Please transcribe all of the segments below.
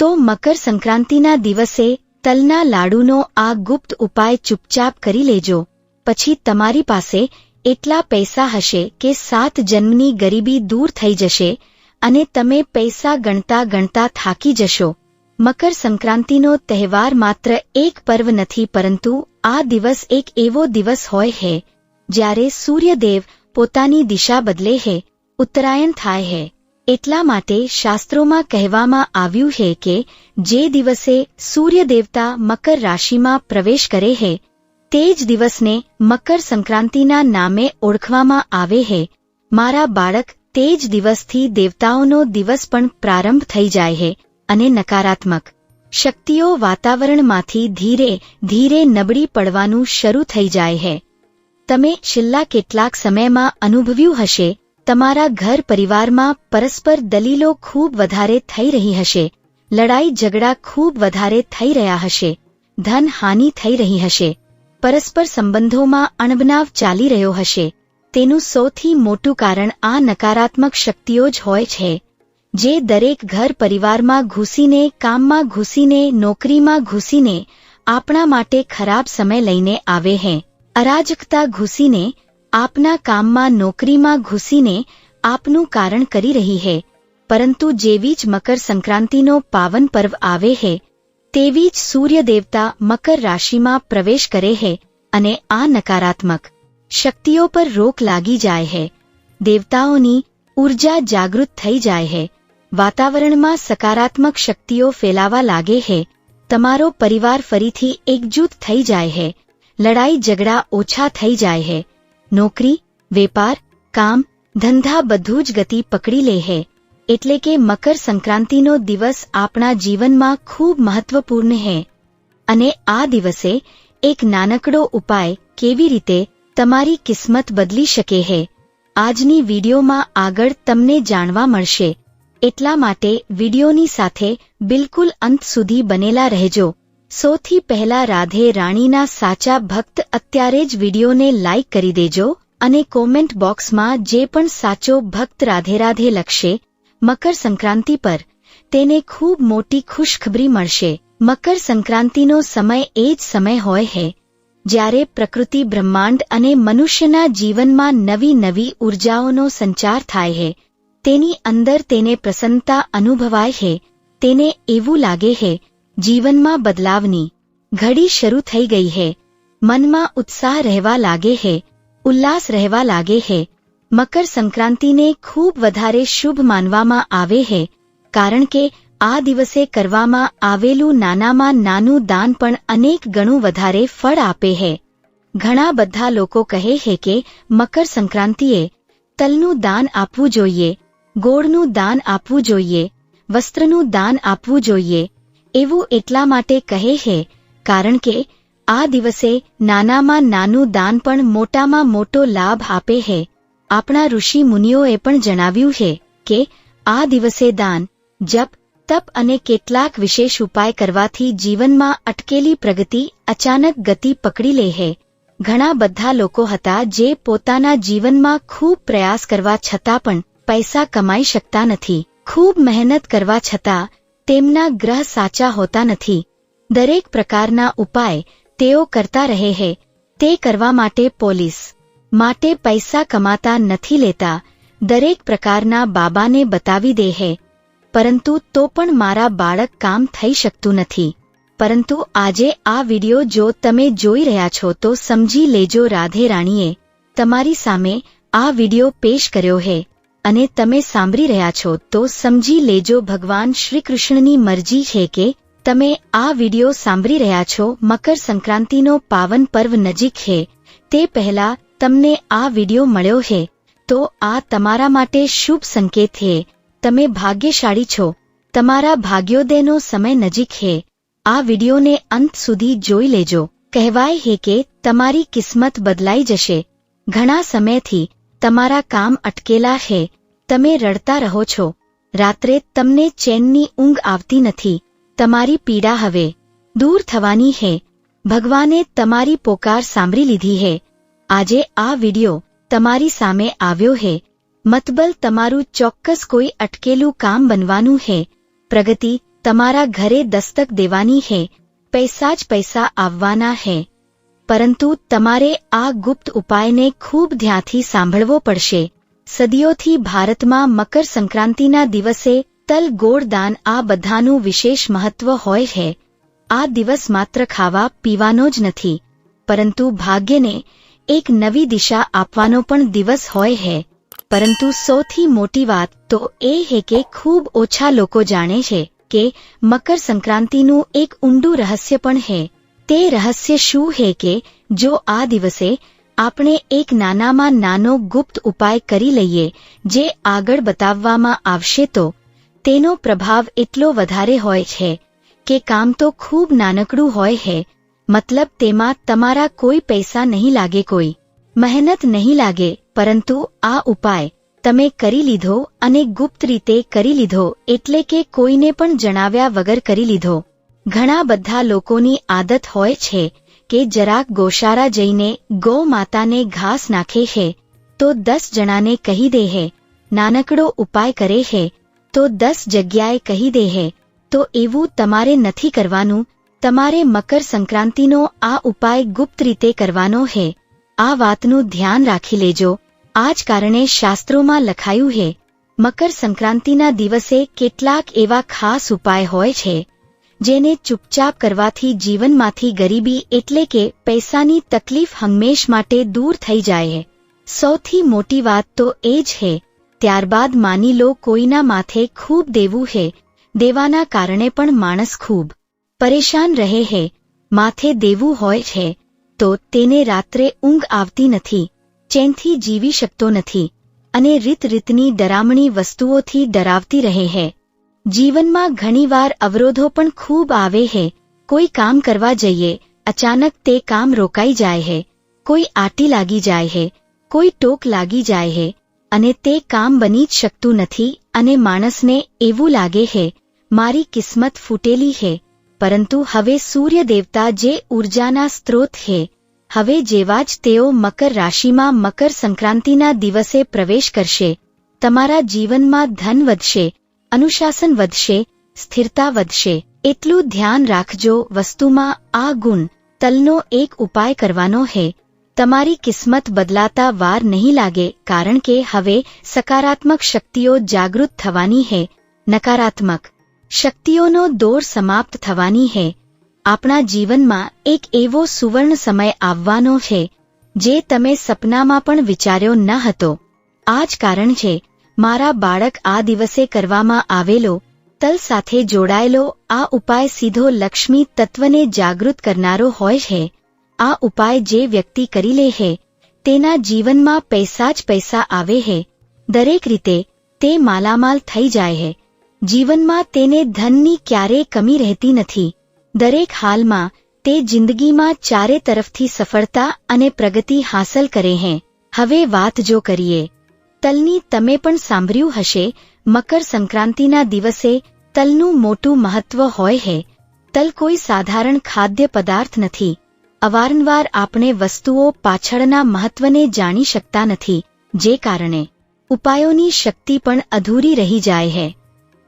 તો મકર સંક્રાંતિના દિવસે તલના લાડુનો આ ગુપ્ત ઉપાય ચૂપચાપ કરી લેજો. પછી તમારી પાસે એટલા પૈસા હશે કે સાત જન્મની ગરીબી દૂર થઈ જશે અને તમે પૈસા ગણતા ગણતા થાકી જશો. મકર સંક્રાંતિનો તહેવાર માત્ર એક પર્વ નથી પરંતુ આ દિવસ એક એવો દિવસ હોય હે, જ્યારે સૂર્યદેવ પોતાની દિશા બદલે હે, ઉત્તરાયણ થાય હે. એટલા માટે શાસ્ત્રોમાં કહેવામાં આવ્યું છે કે જે દિવસે સૂર્ય દેવતા મકર રાશિમાં પ્રવેશ કરે છે તે જ દિવસને મકર સંક્રાંતિના નામે ઓળખવામાં આવે છે મારા બાળક, તે જ દિવસથી દેવતાઓનો દિવસ પણ પ્રારંભ થઈ જાય છે અને નકારાત્મક શક્તિઓ વાતાવરણમાંથી ધીરે ધીરે નબળી પડવાનું શરૂ થઈ જાય છે તમે છેલ્લા કેટલાક સમયમાં અનુભવ્યું હશે તમારા ઘર પરિવારમાં પરસ્પર દલીલો ખૂબ વધારે થઈ રહી હશે. લડાઈ ઝઘડા ખૂબ વધારે થઈ રહ્યા હશે. ધન હાનિ થઈ રહી હશે. પરસ્પર સંબંધોમાં અણબનાવ ચાલી રહ્યો હશે. તેનું સૌથી મોટું કારણ આ નકારાત્મક શક્તિઓ જ હોય છે. જે દરેક ઘર પરિવારમાં ઘૂસીને, કામમાં ઘૂસીને, નોકરીમાં ઘૂસીને આપણા માટે ખરાબ સમય લઈને આવે હે. અરાજકતા ઘૂસીને આપના કામમાં નોકરીમાં ઘૂસીને આપનું કારણ કરી રહી હે, પરંતુ જેવી જ મકર સંક્રાંતિનો પાવન પર્વ આવે હે, તેવી જ સૂર્ય દેવતા મકર રાશિમાં પ્રવેશ કરે હે અને આ નકારાત્મક શક્તિઓ પર રોક લાગી જાય હે. દેવતાઓની ઊર્જા જાગૃત થઈ જાય હે. વાતાવરણમાં સકારાત્મક શક્તિઓ ફેલાવા લાગે હે. તમારો પરિવાર ફરીથી એકજૂથ થઈ જાય હે. લડાઈ ઝઘડા ઓછા થઈ જાય હે. નોકરી, વેપાર, કામ, ધંધા બધું જ ગતિ પકડી લે હે. એટલે કે મકર સંક્રાંતિનો દિવસ આપણા જીવનમાં ખૂબ મહત્વપૂર્ણ હે. અને આ દિવસે એક નાનકડો ઉપાય કેવી રીતે તમારી કિસ્મત બદલી શકે હે. આજની વિડીયોમાં આગળ તમને જાણવા મળશે. એટલા માટે વિડીયોની સાથે બિલકુલ અંત સુધી બનેલા રહેજો. સૌથી પહેલા રાધે રાણીના સાચા ભક્ત અત્યારે જ વિડીયોને લાઇક કરી દેજો અને કોમેન્ટ બોક્સમાં જે પણ સાચો ભક્ત રાધે રાધે લખશે, મકર સંક્રાંતિ પર તેને ખૂબ મોટી ખુશખબરી મળશે. મકર સંક્રાંતિનો સમય એ જ સમય હોય હે, જ્યારે પ્રકૃતિ બ્રહ્માંડ અને મનુષ્યના જીવનમાં નવી નવી ઉર્જાઓનો સંચાર થાય છે તેની અંદર તેને પ્રસન્નતા અનુભવાય છે તેને એવું લાગે છે જીવનમાં બદલાવની ઘડી શરૂ થઈ ગઈ છે મનમાં ઉત્સાહ રહેવા લાગે છે ઉલ્લાસ રહેવા લાગે છે મકર સંક્રાંતિને ખૂબ વધારે શુભ માનવામાં આવે છે કારણ કે આ દિવસે કરવામાં આવેલું નાનામાં નાનું દાન પણ અનેક ગણું વધારે ફળ આપે છે ઘણા બધા લોકો કહે છે કે મકર સંક્રાંતિએ તલનું દાન આપવું જોઈએ, ગોળનું દાન આપવું જોઈએ, વસ્ત્રનું દાન આપવું જોઈએ એવું એટલા માટે કહે છે કારણ કે આ દિવસે નાનામાં નાનું દાન પણ મોટામાં મોટો લાભ આપે છે આપણા ઋષિ મુનિઓએ પણ જણાવ્યું છે કે આ દિવસે દાન, જપ, તપ અને કેટલાક વિશેષ ઉપાય કરવાથી જીવનમાં અટકેલી પ્રગતિ અચાનક ગતિ પકડી લે છે ઘણા બધા લોકો હતા જે પોતાના જીવનમાં ખૂબ પ્રયાસ કરવા છતાં પણ પૈસા કમાઈ શકતા નથી. ખૂબ મહેનત કરવા છતાં તેમના ગ્રહ સાચા હોતા નથી. દરેક પ્રકારના ઉપાય તેઓ કરતા રહે હે. તે કરવા માટે પોલીસ માટે પૈસા કમાતા નથી લેતા. દરેક પ્રકારના બાબાને બતાવી દે હે. પરંતુ તો પણ મારા બાળક કામ થઈ શકતું નથી. પરંતુ આજે આ વિડિયો જો તમે જોઈ રહ્યા છો તો સમજી લેજો રાધે રાણીએ તમારી સામે આ વિડિયો પેશ કર્યો હે. અને તમે સાંભળી રહ્યા છો, તો સમજી લેજો ભગવાન શ્રી કૃષ્ણની મરજી છે કે, તમે આ વિડિયો સાંભળી રહ્યા છો, મકર સંક્રાંતિનો પાવન પર્વ નજીક છે. તે પહેલા તમને આ વિડિયો મળ્યો છે. તો આ તમારા માટે શુભ સંકેત છે. તમે ભાગ્યશાળી છો. તમારા ભાગ્યોદયનો સમય નજીક છે. આ વિડીયોને અંત સુધી જોઈ લેજો. કહેવાય છે કે તમારી કિસ્મત બદલાઈ જશે. ઘણા સમયથી તમારા કામ અટકેલા છે. તમે રડતા રહો છો. રાત્રે તમને ચેનની ઊંઘ આવતી નથી. તમારી પીડા હવે દૂર થવાની હે. ભગવાને તમારી પોકાર સાંભળી લીધી હે. આજે આ વિડિયો તમારી સામે આવ્યો હે. મતબલ તમારું ચોક્કસ કોઈ અટકેલું કામ બનવાનું હે. પ્રગતિ તમારા ઘરે દસ્તક દેવાની હે. પૈસા જ પૈસા આવવાના હે. પરંતુ તમારે આ ગુપ્ત ઉપાયને ખૂબ ધ્યાનથી સાંભળવો પડશે. સદીઓથી ભારતમાં મકર સંક્રાંતિના દિવસે તલ ગોળ આ બધાનું વિશેષ મહત્વ હોય છે આ દિવસ માત્ર ખાવા પીવાનો જ નથી, પરંતુ ભાગ્યને એક નવી દિશા આપવાનો પણ દિવસ હોય છે પરંતુ સૌથી મોટી વાત તો એ હે કે ખૂબ ઓછા લોકો જાણે છે કે મકર સંક્રાંતિનું એક ઊંડું રહસ્ય પણ છે તે રહસ્ય શું હે કે જો આ દિવસે આપણે એક નાનામાં નાનો ગુપ્ત ઉપાય કરી લઈએ, જે આગળ બતાવવામાં આવશે તો, તેનો પ્રભાવ એટલો વધારે હોય છે, કે કામ તો ખૂબ નાનકડું હોય છે મતલબ તેમાં તમારા કોઈ પૈસા નહીં લાગે કોઈ. મહેનત નહીં લાગે, પરંતુ આ ઉપાય, તમે કરી લીધો અને ગુપ્ત રીતે કરી લીધો, એટલે કે કોઈને પણ જણાવ્યા વગર કરી લીધો. ઘણા બધા લોકોની આદત હોય છે કે જરાક ગોશાળા જઈને ગૌ માતાને ઘાસ નાખે છે તો દસ જણાને કહી દે હે, નાનકડો ઉપાય કરે છે તો દસ જગ્યાએ કહી દે હે, તો એવું તમારે નથી કરવાનું, તમારે મકર સંક્રાંતિનો આ ઉપાય ગુપ્ત રીતે કરવાનો છે આ વાતનું ધ્યાન રાખી લેજો આ જ કારણે શાસ્ત્રોમાં લખાયું છે મકર સંક્રાંતિના દિવસે કેટલાક એવા ખાસ ઉપાય હોય છે. જેને ચૂપચાપ કરવાથી જીવનમાંથી ગરીબી એટલે કે પૈસાની તકલીફ હંમેશ માટે દૂર થઈ જાય સૌથી મોટી વાત તો એ જ છે ત્યારબાદ માની લો કોઈના માથે ખૂબ દેવું હે. દેવાના કારણે પણ માણસ ખૂબ પરેશાન રહે હે. માથે દેવું હોય છે, તો તેને રાત્રે ઊંઘ આવતી નથી, ચેનથી જીવી શકતો નથી, અને રીત રીતની ડરામણી વસ્તુઓથી ડરાવતી રહે હે. જીવનમાં ઘણીવાર અવરોધો પણ ખૂબ આવે હે. કોઈ કામ કરવા જઈએ, અચાનક તે કામ રોકાઈ જાય હે. કોઈ આટી લાગી જાય હે, કોઈ ટોક લાગી જાય હે, અને તે કામ બની જ શકતું નથી અને માણસને એવું લાગે હે, મારી કિસ્મત ફૂટેલી હે. પરંતુ હવે સૂર્ય દેવતા જે ઉર્જાના સ્ત્રોત હે, હવે જેવા જ તેઓ મકર રાશિમાં મકર સંક્રાંતિના દિવસે પ્રવેશ કરશે, તમારા જીવનમાં ધન વધશે અનુશાસન વધશે, સ્થિરતા વધશે. એટલું ધ્યાન રાખજો, વસ્તુમાં આ ગુણ, તલનો એક ઉપાય કરવાનો હે. તમારી કિસ્મત બદલાતા વાર નહીં લાગે, કારણ કે હવે સકારાત્મક શક્તિઓ જાગૃત થવાની હે. નકારાત્મક શક્તિઓનો દોર સમાપ્ત થવાની હે. આપણા જીવનમાં એક એવો સુવર્ણ સમય આવવાનો છે, જે તમે સપનામાં પણ વિચાર્યો ન હતો. આ જ કારણ છે મારા બાળક આ દિવસે કરવામાં આવેલો, તલ સાથે જોડાયેલો, આ ઉપાય સીધો લક્ષ્મી તત્વને જાગૃત કરનારો હોય છે. આ ઉપાય જે વ્યક્તિ કરી લે છે, તેના જીવનમાં પૈસા જ પૈસા આવે છે. દરેક રીતે, તે માલામાલ થઈ જાય છે. જીવનમાં તેને ધનની ક્યારેય કમી રહેતી નથી. દરેક હાલમાં, તે જિંદગીમાં ચારે તરફથી સફળતા અને પ્રગતિ હાંસલ કરે છે. હવે વાત જો કરીએ તલની તમે પણ સાંભળ્યું હશે, મકર સંક્રાંતિના દિવસે તલનું મોટું મહત્વ હોય હે. તલ કોઈ સાધારણ ખાદ્ય પદાર્થ નથી. અવારનવાર આપણે વસ્તુઓ પાછળના મહત્વને જાણી શકતા નથી, જે કારણે ઉપાયોની શક્તિ પણ અધૂરી રહી જાય છે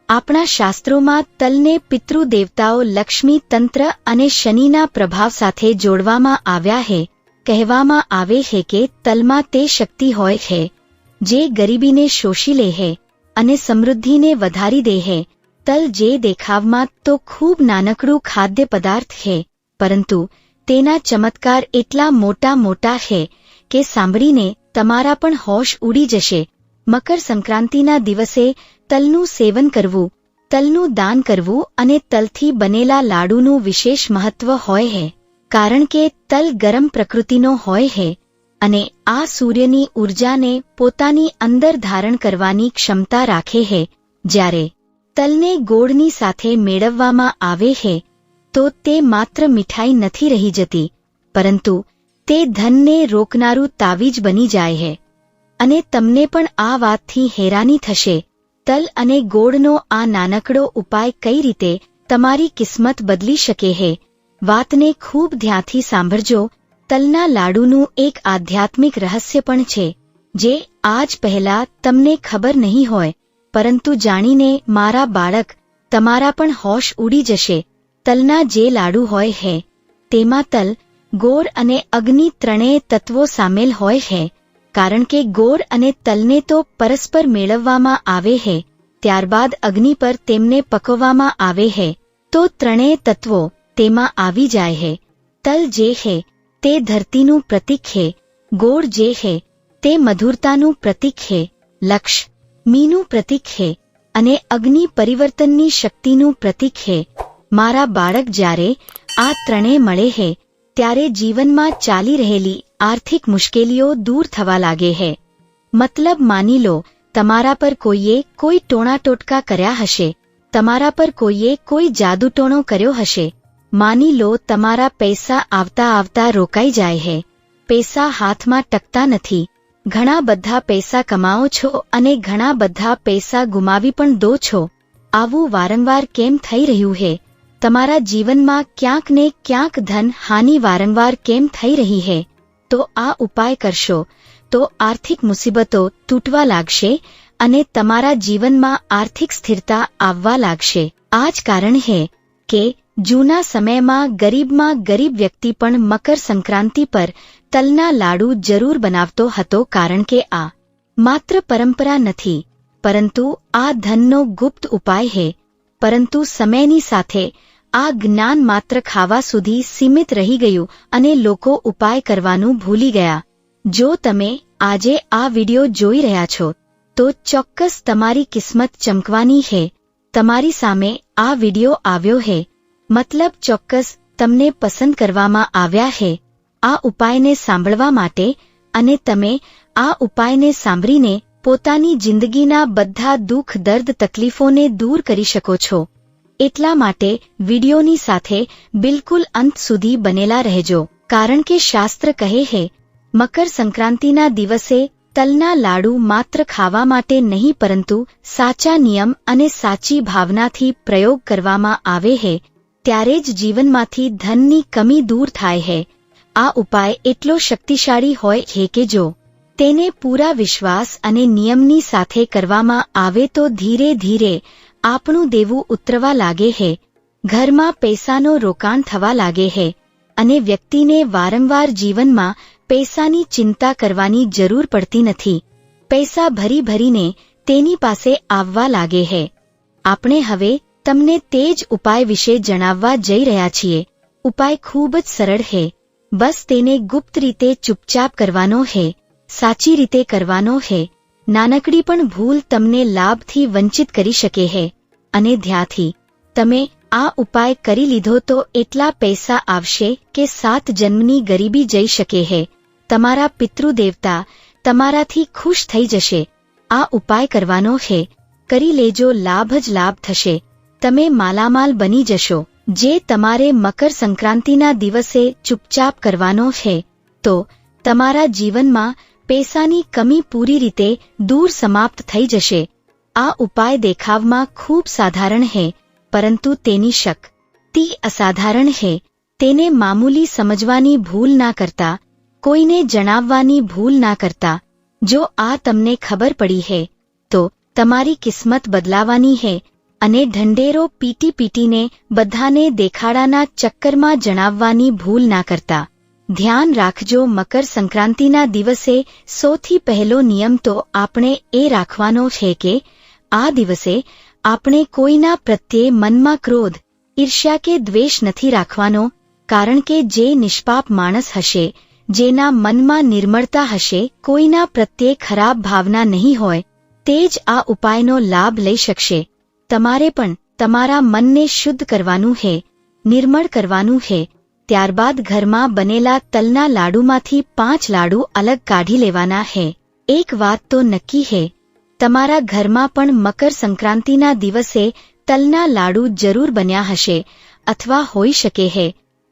આપણા શાસ્ત્રોમાં તલને પિતૃદેવતાઓ લક્ષ્મી તંત્ર અને શનિના પ્રભાવ સાથે જોડવામાં આવ્યા છે કહેવામાં આવે છે કે તલમાં તે શક્તિ હોય છે જે ગરીબીને શોષી લે હે અને સમૃદ્ધિને વધારી દે હે, તલ જે દેખાવમાં તો ખૂબ નાનકડું ખાદ્ય પદાર્થ છે પરંતુ તેના ચમત્કાર એટલા મોટા મોટા છે કે સાંભળીને તમારા પણ હોશ ઉડી જશે. મકર સંક્રાંતિના દિવસે તલનું સેવન કરવું, તલનું દાન કરવું અને તલથી બનેલા લાડુનું વિશેષ મહત્વ હોય છે કારણ કે તલ ગરમ પ્રકૃતિનો હોય છે અને આ સૂર્યની ઉર્જાને પોતાની અંદર ધારણ કરવાની ક્ષમતા રાખે છે જ્યારે તલને ગોળની સાથે મેળવવામાં આવે છે તો તે માત્ર મીઠાઈ નથી રહી જતી, પરંતુ તે ધનને રોકનારું તાવીજ બની જાય છે અને તમને પણ આ વાતથી હેરાની થશે, તલ અને ગોળનો આ નાનકડો ઉપાય કઈ રીતે તમારી કિસ્મત બદલી શકે છે વાતને ખૂબ ધ્યાનથી સાંભળજો તલના લાડુનું એક આધ્યાત્મિક રહસ્ય પણ છે, જે આજ પહેલા તમને ખબર નહીં હોય, પરંતુ જાણીને મારા બાળક, તમારા પણ હોશ ઉડી જશે. તલના જે લાડુ હોય હે, તેમાં તલ, ગોળ અને અગ્નિ ત્રણેય તત્વો સામેલ હોય હે, કારણ કે ગોળ અને તલને તો પરસ્પર મેળવવામાં આવે હે, ત્યારબાદ અગ્નિ પર તેમને પકવવામાં આવે હે, તો ત્રણેય તત્વો તેમાં આવી જાય હે. તલ જે હે તે ધરતીનું પ્રતીક હે, ગોળ જે હે, તે મધુરતાનું પ્રતીક હે, લક્ષ, મીનું પ્રતીક હે, અને અગ્નિ પરિવર્તનની શક્તિનું પ્રતીક હે. મારા બાળક જ્યારે આ ત્રણેય મળે હે, ત્યારે જીવનમાં ચાલી રહેલી આર્થિક મુશ્કેલીઓ દૂર થવા લાગે હે. મતલબ માની લો, તમારા પર કોઈએ કોઈ ટોણા ટોટકા કર્યા હશે, તમારા પર કોઈએ કોઈ જાદુટોણો કર્યો હશે માની લો, તમારા પૈસા આવતા આવતા રોકાઈ જાય હે. પૈસા હાથમાં ટકતા નથી. ઘણા બધા પૈસા કમાઓ છો અને ઘણા બધા પૈસા ગુમાવી પણ દો છો. આવું વારંવાર કેમ થઈ રહ્યું હે? તમારા જીવનમાં ક્યાંક ને ક્યાંક ધન હાનિ વારંવાર કેમ થઈ રહી હે? તો આ ઉપાય કરશો. તો આર્થિક મુસીબતો તૂટવા લાગશે અને તમારા જીવનમાં આર્થિક સ્થિરતા આવવા લાગશે. આ જ કારણ હે કે જૂના સમયમાં ગરીબમાં ગરીબ વ્યક્તિ પણ મકર સંક્રાંતિ પર તલના લાડુ જરૂર બનાવતો હતો કારણ કે આ માત્ર પરંપરા નથી, પરંતુ આ ધનનો ગુપ્ત ઉપાય હે. પરંતુ સમયની સાથે આ જ્ઞાન માત્ર ખાવા સુધી સીમિત રહી ગયું અને લોકો ઉપાય કરવાનું ભૂલી ગયા. જો તમે આજે આ વિડિયો જોઈ રહ્યા છો, તો ચોક્કસ તમારી કિસ્મત ચમકવાની હે. તમારી સામે આ વિડિયો આવ્યો હે. મતલબ ચોક્કસ તમને પસંદ કરવામાં આવ્યા હે. આ ઉપાયને સાંભળવા માટે અને તમે આ ઉપાયને સાંભળીને પોતાની જિંદગીના બધા દુઃખ દર્દ તકલીફોને દૂર કરી શકો છો. એટલા માટે વિડીયોની સાથે બિલકુલ અંત સુધી બનેલા રહેજો. કારણ કે શાસ્ત્ર કહે હે, મકર સંક્રાંતિના દિવસે તલના લાડુ માત્ર ખાવા માટે નહીં પરંતુ સાચા નિયમ અને સાચી ભાવનાથી પ્રયોગ કરવામાં આવે હે. ત્યારે જ જીવનમાંથી ધનની કમી દૂર થાય છે આ ઉપાય એટલો શક્તિશાળી હોય છે કે જો તેને પૂરા વિશ્વાસ અને નિયમની સાથે કરવામાં આવે તો ધીરે ધીરે આપણું દેવું ઉતરવા લાગે હે. ઘરમાં પૈસાનો રોકાણ થવા લાગે હે અને વ્યક્તિને વારંવાર જીવનમાં પૈસાની ચિંતા કરવાની જરૂર પડતી નથી. પૈસા ભરી ભરીને તેની પાસે આવવા લાગે હે. આપણે હવે તમને તે જ ઉપાય વિશે જણાવવા જઈ રહ્યા છીએ. ઉપાય ખૂબ જ સરળ હે. બસ તેને ગુપ્ત રીતે ચૂપચાપ કરવાનો હે. સાચી રીતે કરવાનો હે. નાનકડી પણ ભૂલ તમને લાભથી વંચિત કરી શકે હે. અને ધ્યાથી. તમે આ ઉપાય કરી લીધો તો એટલા પૈસા આવશે કે સાત જન્મની ગરીબી જઈ શકે હે. તમારા પિતૃદેવતા તમારાથી ખુશ થઈ જશે. આ ઉપાય કરવાનો હે. કરી લેજો, લાભ જ લાભ થશે. તમે માલામાલ બની જશો, જે તમારે મકર સંક્રાંતિના દિવસે ચૂપચાપ કરવાનો છે. તો, તમારા જીવનમાં પૈસાની કમી પૂરી રીતે દૂર સમાપ્ત થઈ જશે. આ ઉપાય દેખાવમાં ખૂબ સાધારણ હે પરંતુ તેની શક, તી અસાધારણ હે તેને મામૂલી સમજવાની ભૂલ ના કરતા, કોઈને જણાવવાની ભૂલ ના કરતા, જો આ તમને ખબર પડી હે તો તમારી કિસ્મત બદલાવાની હે અને ઢંઢેરો પીટી પીટીને બધાને દેખાડાના ચક્કરમાં જણાવવાની ભૂલ ના કરતા. ધ્યાન રાખજો, મકર સંક્રાંતિના દિવસે સૌથી પહેલો નિયમ તો આપણે એ રાખવાનો છે કે, આ દિવસે આપણે કોઈના પ્રત્યે મનમાં ક્રોધ, ઈર્ષ્યા કે દ્વેષ નથી રાખવાનો, કારણ કે જે નિષ્પાપ માણસ હશે, જેના મનમાં નિર્મળતા હશે, કોઈના પ્રત્યે ખરાબ ભાવના નહીં હોય, તે જ આ ઉપાયનો લાભ લઈ શકશે. તમારે પણ તમારા મનને શુદ્ધ કરવાનું હે, નિર્મળ કરવાનું હે. ત્યારબાદ ઘરમાં બનેલા તલના લાડુમાંથી પાંચ લાડુ અલગ કાઢી લેવાના હે. એક વાત તો નક્કી હે, તમારા ઘરમાં પણ મકર સંક્રાંતિના દિવસે તલના લાડુ જરૂર બન્યા હશે અથવા હોઈ શકે હે.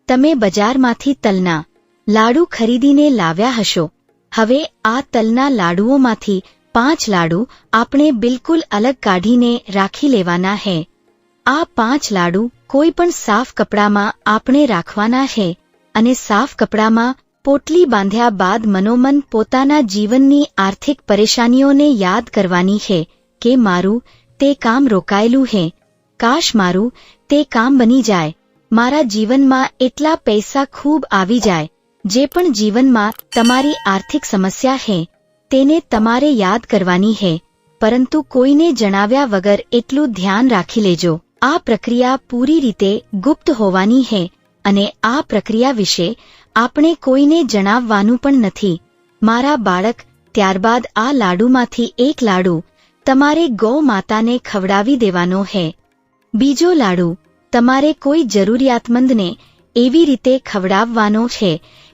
તમે બજારમાંથી તલના લાડુ ખરીદીને લાવ્યા હશો. હવે આ તલના લાડુઓમાંથી પાંચ લાડુ આપણે બિલકુલ અલગ કાઢીને રાખી લેવાના હે. આ પાંચ લાડુ કોઈ પણ સાફ કપડામાં આપણે રાખવાના છે અને સાફ કપડામાં પોટલી બાંધ્યા બાદ મનોમન પોતાના જીવનની આર્થિક પરેશાનીઓને યાદ કરવાની છે કે મારું તે કામ રોકાયેલું છે કાશ મારું તે કામ બની જાય. મારા જીવનમાં એટલા પૈસા ખૂબ આવી જાય, જે પણ જીવનમાં તમારી આર્થિક સમસ્યા હે. તેને તમારે યાદ કરવાની હે, પરંતુ કોઈને જણાવ્યા વગર એટલું ધ્યાન રાખી લેજો. આ પ્રક્રિયા પૂરી રીતે ગુપ્ત હોવાની હે, અને આ પ્રક્રિયા વિશે આપણે કોઈને જણાવવાનું પણ નથી. મારા બાળક, ત્યારબાદ આ લાડુમાંથી એક લાડુ તમારે ગૌ માતાને ખવડાવી દેવાનો હે. બીજો લાડુ તમારે કોઈ જરૂરિયાતમંદને એવી રીતે ખવડાવવાનો છે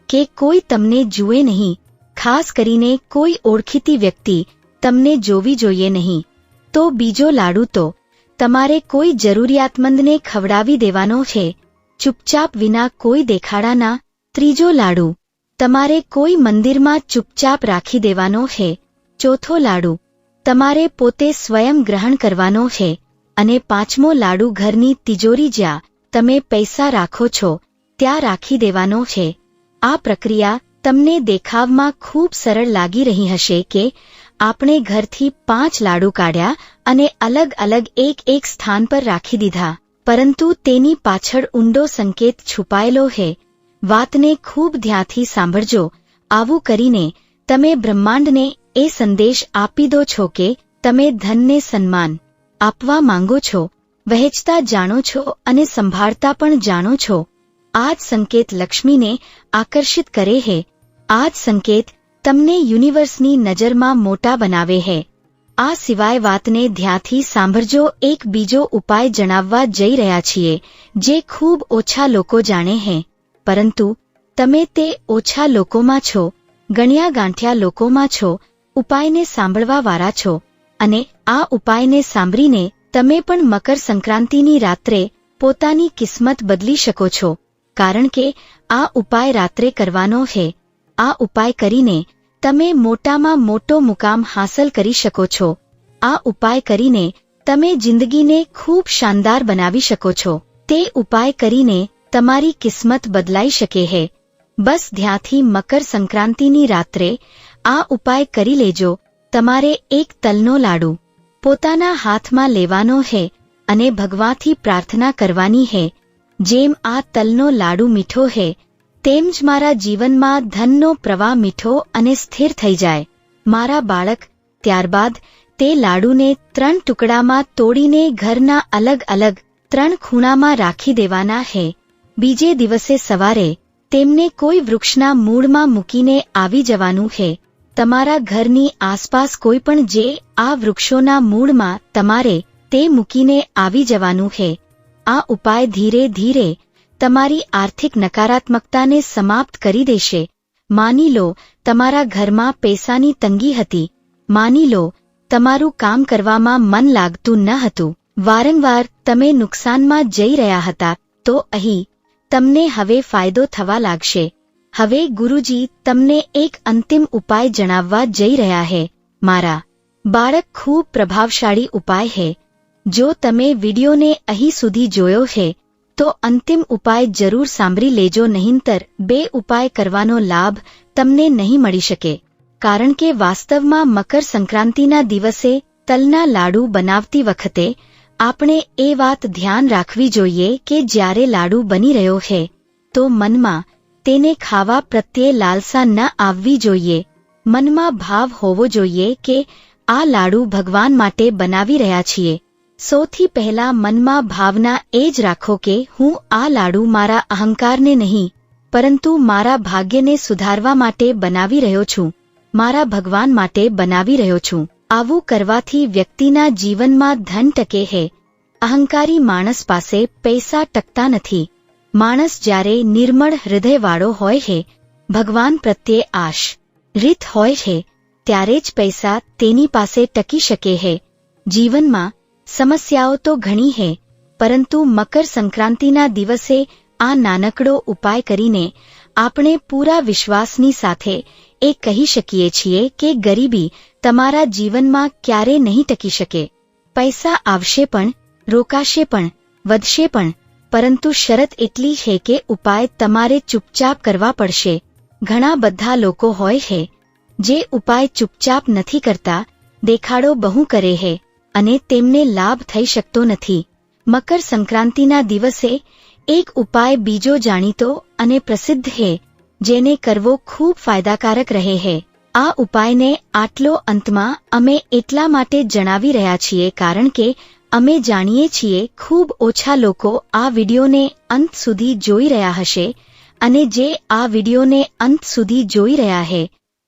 કે કોઈ તમને જુએ નહીં. ખાસ કરીને કોઈ ઓળખીતી વ્યક્તિ તમને જોવી જોઈએ નહીં. તો બીજો લાડુ તો તમારે કોઈ જરૂરિયાતમંદને ખવડાવી દેવાનો છે. ચૂપચાપ વિના કોઈ દેખાડાના ત્રીજો લાડુ તમારે કોઈ મંદિરમાં ચૂપચાપ રાખી દેવાનો છે. ચોથો લાડુ તમારે પોતે સ્વયં ગ્રહણ કરવાનો છે. અને પાંચમો લાડુ ઘરની તિજોરી જ્યાં તમે પૈસા રાખો છો, ત્યાં રાખી દેવાનો છે. આ પ્રક્રિયા તમને દેખાવમાં ખૂબ સરળ લાગી રહી હશે કે આપણે ઘરથી પાંચ લાડુ કાઢ્યા અને અલગ અલગ એક એક સ્થાન પર રાખી દીધા. પરંતુ તેની પાછળ ઊંડો સંકેત છુપાયેલો હે. વાતને ખૂબ ધ્યાનથી સાંભળજો. આવું કરીને તમે બ્રહ્માંડને એ સંદેશ આપી દો છો કે તમે ધનને સન્માન આપવા માંગો છો. વહેંચતા જાણો છો અને સંભાળતા પણ જાણો છો. આ જ સંકેત લક્ષ્મીને આકર્ષિત કરે હે. આ જ સંકેત તમને યુનિવર્સની નજરમાં મોટા બનાવે હે. આ સિવાય વાતને ધ્યાનથી સાંભળજો, એક બીજો ઉપાય જણાવવા જઈ રહ્યા છીએ, જે ખૂબ ઓછા લોકો જાણે હે. પરંતુ, તમે તે ઓછા લોકોમાં છો, ગણ્યા ગાંઠ્યા લોકોમાં છો, ઉપાયને સાંભળવાવાળા છો, અને આ ઉપાયને સાંભળીને તમે પણ મકર સંક્રાંતિની રાત્રે પોતાની કિસ્મત બદલી શકો છો, કારણ કે આ ઉપાય રાત્રે કરવાનો છે આ ઉપાય કરીને તમે મોટામાં મોટો મુકામ હાંસલ કરી શકો છો. આ ઉપાય કરીને તમે જિંદગીને ખૂબ શાનદાર બનાવી શકો છો. તે ઉપાય કરીને તમારી કિસ્મત બદલાઈ શકે હે. બસ ધ્યાથી મકર સંક્રાંતિની રાત્રે આ ઉપાય કરી લેજો. તમારે એક તલનો લાડુ પોતાના હાથમાં લેવાનો હે અને ભગવાથી પ્રાર્થના કરવાની હે. જેમ આ તલનો લાડુ મીઠો હે તેમ જ મારા જીવનમાં ધનનો પ્રવાહ મીઠો અને સ્થિર થઈ જાય. મારા બાળક, ત્યારબાદ તે લાડુને ત્રણ ટુકડામાં તોડીને ઘરના અલગ અલગ ત્રણ ખૂણામાં રાખી દેવાના હે. બીજે દિવસે સવારે તેમને કોઈ વૃક્ષના મૂળમાં મૂકીને આવી જવાનું છે તમારા ઘરની આસપાસ કોઈ પણ જે આ વૃક્ષોના મૂળમાં તમારે તે મૂકીને આવી જવાનું છે આ ઉપાય ધીરે ધીરે તમારી આર્થિક નકારાત્મકતાને સમાપ્ત કરી દેશે. માની લો, તમારા ઘરમાં પૈસાની તંગી હતી. માની લો, તમારું કામ કરવામાં મન લાગતું ન હતું. વારંવાર તમે નુકસાનમાં જઈ રહ્યા હતા, તો અહીં, તમને હવે ફાયદો થવા લાગશે. હવે ગુરુજી, તમને એક અંતિમ ઉપાય જણાવવા જઈ રહ્યા હે. મારા, બાળક ખૂબ પ્રભાવશાળી ઉપાય હે. જો તમે વિડીયોને અહીં સુધી જોયો છે તો અંતિમ ઉપાય જરૂર સાંભળી લેજો, નહીંતર બે ઉપાય કરવાનો લાભ તમને નહીં મળી શકે. કારણ કે વાસ્તવમાં મકર સંક્રાંતિના દિવસે તલના લાડુ બનાવતી વખતે આપણે એ વાત ધ્યાન રાખવી જોઈએ કે જ્યારે લાડુ બની રહ્યો છે તો મનમાં તેને ખાવા પ્રત્યે લાલસા ન આવવી જોઈએ. મનમાં ભાવ હોવો જોઈએ કે આ લાડુ ભગવાન માટે બનાવી રહ્યા છીએ. સૌથી પહેલા મનમાં ભાવના એ જ રાખો કે હું આ લાડુ મારા અહંકારને નહીં, પરંતુ મારા ભાગ્યને સુધારવા માટે બનાવી રહ્યો છું, મારા ભગવાન માટે બનાવી રહ્યો છું. આવું કરવાથી વ્યક્તિના જીવનમાં ધન ટકે હે. અહંકારી માણસ પાસે પૈસા ટકતા નથી. માણસ જ્યારે નિર્મળ હૃદયવાળો હોય છે ભગવાન પ્રત્યે આશ, રીત હોય છે ત્યારે જ પૈસા તેની પાસે ટકી શકે હે. જીવનમાં સમસ્યાઓ તો ઘણી હે, પરંતુ મકર સંક્રાંતિના દિવસે આ નાનકડો ઉપાય કરીને આપણે પૂરા વિશ્વાસની સાથે એ કહી શકીએ છીએ કે ગરીબી તમારા જીવનમાં ક્યારે નહીં ટકી શકે. પૈસા આવશે પણ, રોકાશે પણ, વધશે પણ, પરંતુ શરત એટલી છે કે ઉપાય તમારે ચૂપચાપ કરવા પડશે. ઘણા બધા લોકો હોય છે જે ઉપાય ચૂપચાપ નથી કરતા, દેખાડો બહુ કરે છે અને તેમને લાભ થઈ શકતો નથી. મકર સંક્રાંતિના દિવસે એક ઉપાય બીજો જાણીતો અને પ્રસિદ્ધ હે, જેને કરવો ખૂબ ફાયદાકારક રહે હે. આ ઉપાયને આટલો અંતમાં અમે એટલા માટે જણાવી રહ્યા છીએ કારણ કે અમે જાણીએ છીએ ખૂબ ઓછા લોકો આ વિડિયોને અંત સુધી જોઈ રહ્યા હશે અને જે આ વિડીયોને અંત સુધી જોઈ રહ્યા હે,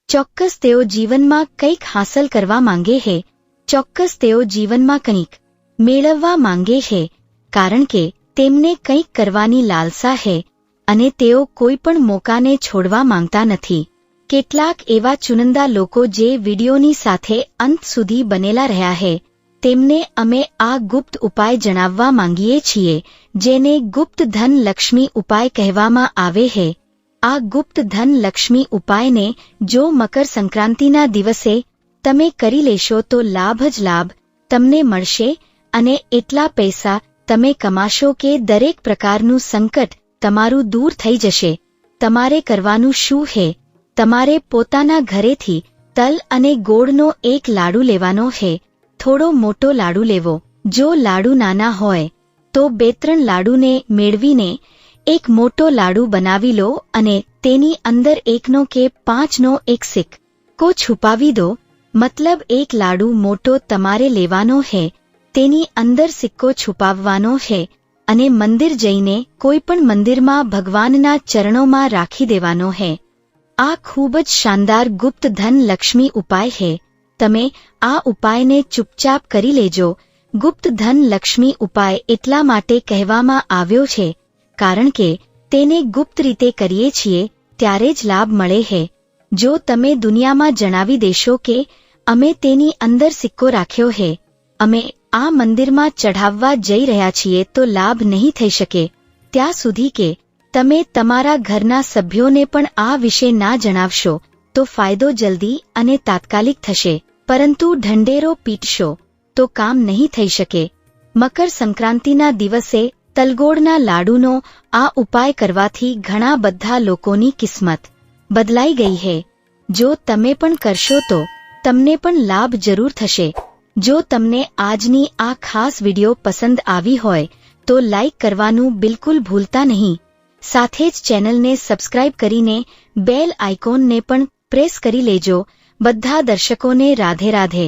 ચોક્કસ તેઓ જીવનમાં કંઈક હાંસલ કરવા માંગે હે. ચોક્કસ તેઓ જીવનમાં કંઈક મેળવવા માંગે છે, કારણ કે તેમને કંઈક કરવાની લાલસા છે અને તેઓ કોઈ પણ મોકાને છોડવા માંગતા નથી. કેટલાક એવા ચુનંદા લોકો જે વિડીયોની સાથે અંત સુધી બનેલા રહ્યા છે, તેમને અમે આ ગુપ્ત ઉપાય જણાવવા માંગીએ છીએ, જેને ગુપ્ત ધન લક્ષ્મી ઉપાય કહેવામાં આવે છે. આ ગુપ્ત ધન લક્ષ્મી ઉપાયને જો મકર સંક્રાંતિના દિવસે તમે કરી લેશો તો લાભ જ લાભ, તમને મળશે અને એટલા પૈસા તમે કમાશો કે દરેક પ્રકારનું સંકટ તમારું દૂર થઈ જશે. તમારે કરવાનું શું હે? તમારે પોતાના ઘરેથી તલ અને ગોળનો એક લાડુ લેવાનો હે. થોડો મોટો લાડુ લેવો. જો લાડુ નાના હોય, તો બે ત્રણ લાડુને મેળવીને એક મોટો લાડુ બનાવી લો અને તેની અંદર એકનો કે પાંચનો એક સિક્કો છુપાવી દો. મતલબ એક લાડુ મોટો તમારે લેવાનો હે, તેની અંદર સિક્કો છુપાવવાનો છે અને મંદિર જઈને કોઈ પણ મંદિરમાં ભગવાનના ચરણોમાં રાખી દેવાનો છે આ ખૂબ જ શાનદાર ગુપ્ત ધન લક્ષ્મી ઉપાય છે તમે આ ઉપાયને ચૂપચાપ કરી લેજો. ગુપ્ત ધન લક્ષ્મી ઉપાય એટલા માટે કહેવામાં આવ્યો છે, કારણ કે તેને ગુપ્ત રીતે કરીએ છીએ, ત્યારે જ લાભ મળે છે જો તમે દુનિયામાં જણાવી દેશો કે અમે તેની અંદર સિક્કો રાખ્યો હે, અમે આ મંદિરમાં ચઢાવવા જઈ રહ્યા છીએ તો લાભ નહીં થઈ શકે. ત્યાં સુધી કે તમે તમારા ઘરના સભ્યોને પણ આ વિશે ના જણાવશો, તો ફાયદો જલ્દી અને તાત્કાલિક થશે. પરંતુ ઢંઢેરો પીટશો, તો કામ નહીં થઈ શકે. મકર સંક્રાંતિના દિવસે તલગોળના લાડુનો આ ઉપાય કરવાથી ઘણા બધા લોકોની કિસ્મત. બદલાઈ ગઈ છે જો તમે પણ કરશો તો તમને પણ લાભ જરૂર થશે. જો તમને આજની આ ખાસ વિડિયો પસંદ આવી હોય, તો લાઇક કરવાનું બિલકુલ ભૂલતા નહીં. સાથે જ ચેનલને સબસ્ક્રાઇબ કરીને બેલ આઇકોનને પણ પ્રેસ કરી લેજો. બધા દર્શકોને રાધે રાધે.